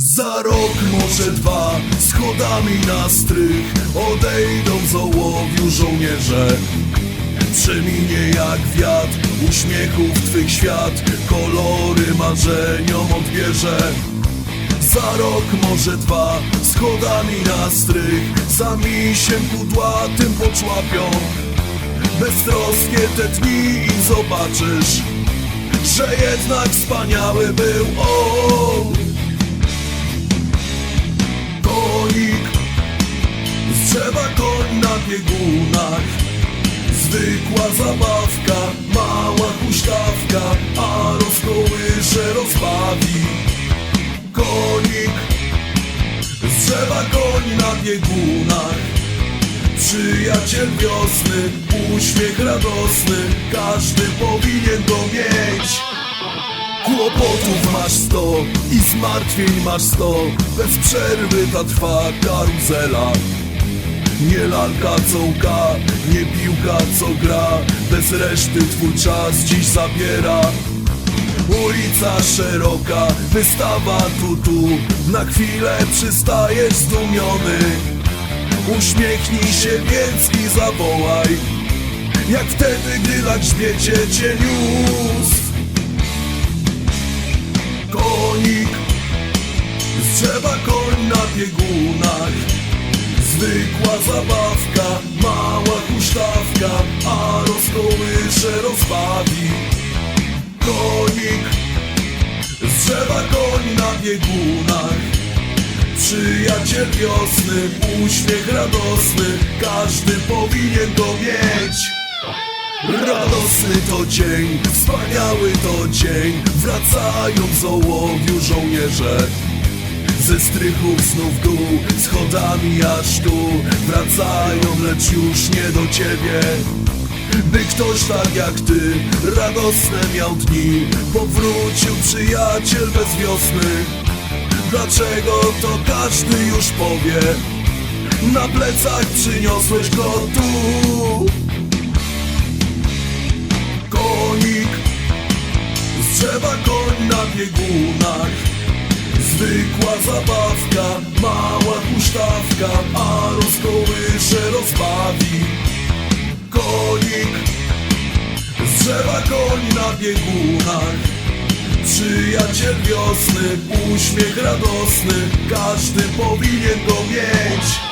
Za rok, może dwa, schodami na strych Odejdą z ołowiu żołnierze. Przeminie jak wiatr uśmiechów twych świat Kolory marzeniom odbierze. Za rok, może dwa, schodami na strych Sami się kudłatym poczłapią. Beztroskie te dni i zobaczysz Że jednak wspaniały był on koń na biegunach. Zwykła zabawka, mała huśtawka A rozkołysze rozbawi. Konik Z koń na biegunach. Przyjaciel wiosny, uśmiech radosny Każdy powinien go mieć. Kłopotów masz sto i zmartwień masz sto. Bez przerwy ta trwa karuzela Nie lalka co łka, nie piłka co gra. Bez reszty twój czas dziś zabiera. Ulica szeroka, wystawa tu tu. Na chwilę przystajesz zdumiony. Uśmiechnij się więc i zawołaj. Jak wtedy, gdy na grzbiecie cię niósł. Konik Z drzewa koń na biegunach Zwykła zabawka, mała huśtawka A rozkołysze rozbawi. Konik Z drzewa koń na biegunach. Przyjaciel wiosny, uśmiech radosny Każdy powinien go mieć. Radosny to dzień, wspaniały to dzień Wracają z ołowiu żołnierze Ze strychów znów dół, schodami aż tu. Wracają, lecz już nie do ciebie. By ktoś tak jak ty radosne miał dni Powrócił przyjaciel bez wiosny. Dlaczego to każdy już powie? Na plecach przyniosłeś go tu. Konik. Z drzewa koń na biegunach Zwykła zabawka, mała huśtawka A rozkołysze rozbawi. Konik Z drzewa na biegunach. Przyjaciel wiosny, uśmiech radosny Każdy powinien go mieć